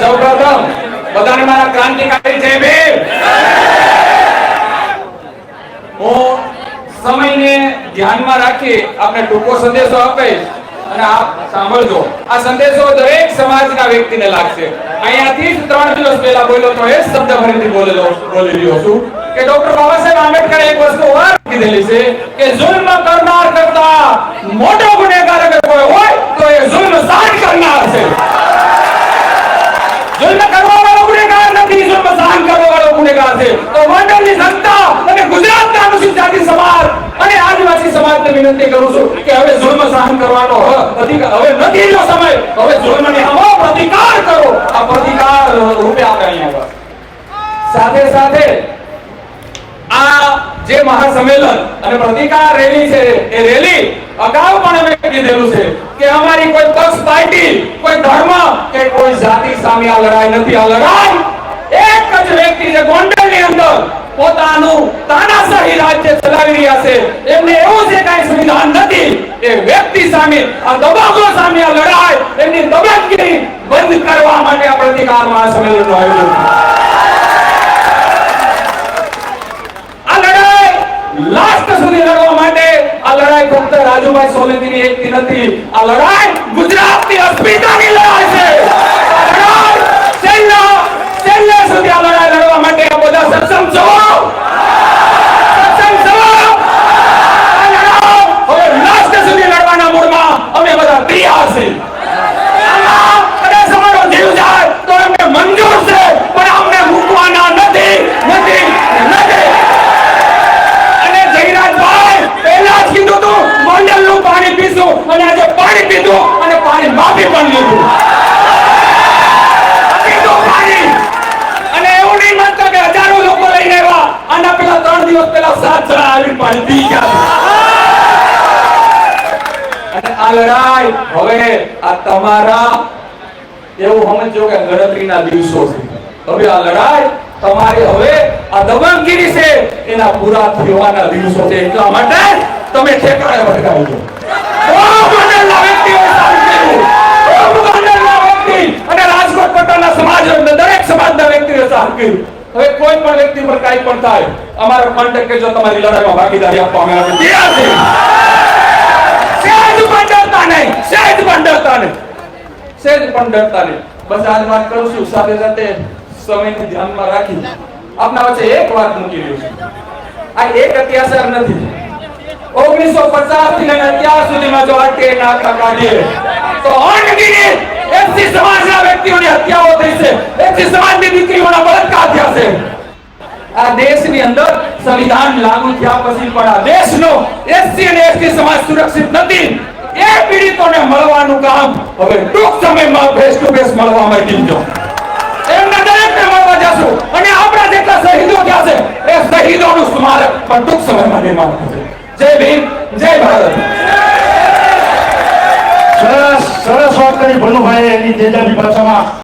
સૌપ્રથમ, બધાને મારા ક્રાંતિકારી જય ભીમ. હું સમયને ધ્યાનમાં રાખી આપને ટૂંકો સંદેશો આપીશ અને આપ સાંભળજો. આ સંદેશો દરેક સમાજના વ્યક્તિને લાગશે. અહીંયાથી જ ત્રણ દિવસ પહેલા બોલ્યો તો એ શબ્દ ફરીથી બોલેલો, બોલી રહ્યો છું કે ડોક્ટર બાબા સાહેબ આંબેડકરે એક વસ્તુ વાર કીધેલી છે કે જુલ્મ કરનાર કરતા મોટો ગુનેગાર અગર કોઈ હોય તો એ જુલ્મ સહન કરનાર છે જુલ્મ કરવા વાળો ગુનેગાર નથી જુલ્મ સહન કરવા વાળો ગુનેગાર છે તો મંડળની જનતા અને ગુજરાતના અનુસૂચિત જાતિ સમાજ અને આદિવાસી સમાજને વિનંતી કરું છું કે હવે જુલ્મ સહન કરવાનો હવે નથી જો સમય, હવે જુલ્મને હમો પ્રતિકાર કરો આ પ્રતિકાર રૂપે આપણે અહીંયા. સાથે સાથે આ જે મહાસંમેલન અને પ્રતિકાર રેલી છે, એ રેલી અગાઉ પણ અમે કીધેલું છે કે અમારી કોઈ પક્ષ, પાર્ટી, કોઈ ધર્મ કે કોઈ જાતિ સામે આ લડાઈ નથી આ લડાઈ એક જ વ્યક્તિ જે ગોંડલની અંદર પોતાનું તાનાશાહી રાજ્ય ચલાવી રહ્યા છે. એમને એવું છે કાંઈ સંવિધાન નથી, એ વ્યક્તિ સામે, આ દબાવો સામે આ લડાઈ, એમની દબાણગીરી બંધ કરવા માટે આ પ્રતિકાર મહાસંમેલનનું આયોજન લાસ્ટ સુધી લડવા માટે, આ લડાઈ ફક્ત રાજુભાઈ સોલંકીની એકની નથી. આ લડાઈ ગુજરાતની અસ્મિતાની લડાઈ છે આ લડાઈ છેલ્લા છેલ્લે સુધી આ લડાઈ લડવા માટે આ બધા સક્ષમ છો સક્ષમ છો આ લડાઈ હવે લાસ્ટ સુધી લડવાના મૂડમાં અમે બધા તૈયાર છીએ આમાં કદાચ અમારો જીવ જાય તો અમને મંજૂર છે પણ અમને મૂકવાના નથી નથી નથી અને જયરાજભાઈ પહેલા જ કીધું તું ગોંડલનું પાણી પીશું અને આજે પાણી પીધું અને પાણી માફી પણ લીધું પીધું પાણી. અને એવું નહીં માનતા કે હજારો લોકો લઈને આવ્યા આના પેલા ત્રણ દિવસ પહેલા સાત જણા આવીને પાણી પી ગયા અને આ હવે આ તમારા એવું સમજો કે ગણતરીના દિવસો હવે આ તમારી હવે આ દબંગગીરી છે. એના પૂરા થવાના દિવસો છે. એટલા માટે તમે ઠેકાણે ભટકાવજો. કર્યું હવે કોઈ પણ વ્યક્તિ પર કાઈ પણ થાય અમારો કોન્ટેક્ટ કરજો તમારી લડાઈમાં ભાગીદારી આપવા અમે અમે તૈયાર છીએ સહેજ પણ ડરતા નહીં. સહેજ પણ ડરતા નહીં. સહેજ પણ ડરતા નહીં. બસ આજ વાત કરું છું. સાથે સાથે સમયને ધ્યાનમાં રાખી આપના વચ્ચે એક વાત મૂકી રહ્યો છું. આ એક અત્યાચાર નથી. ઓગણીસો પચાસથી લઈને અત્યાર સુધીમાં જો આટકે નાકા કાઢીએ તો અણગિનિત એસસી સમાજના વ્યક્તિઓની હત્યાઓ થઈ છે. એસસી સમાજની દીકરીઓના બળાત્કાર આ દેશની અંદર સંવિધાન લાગુ થયા પછી પણ આ દેશનો એસસી અને એસટી સમાજ સુરક્ષિત નથી. એ પીડિતોને મળવાનું કામ હવે ટૂંક સમયમાં ફેસ ટુ ફેસ મળવા માંડી જો એમને દરેકને મળવા જશું. અને આપણા જેટલા શહીદો થયા છે, એ શહીદોનું સ્મારક પણ ટૂંક સમયમાં નિર્માણ થશે. જય ભીમ, જય ભારત. સરસ સરસ વાત કરી ભલુભાઈ એની તેજાબી ભાષામાં.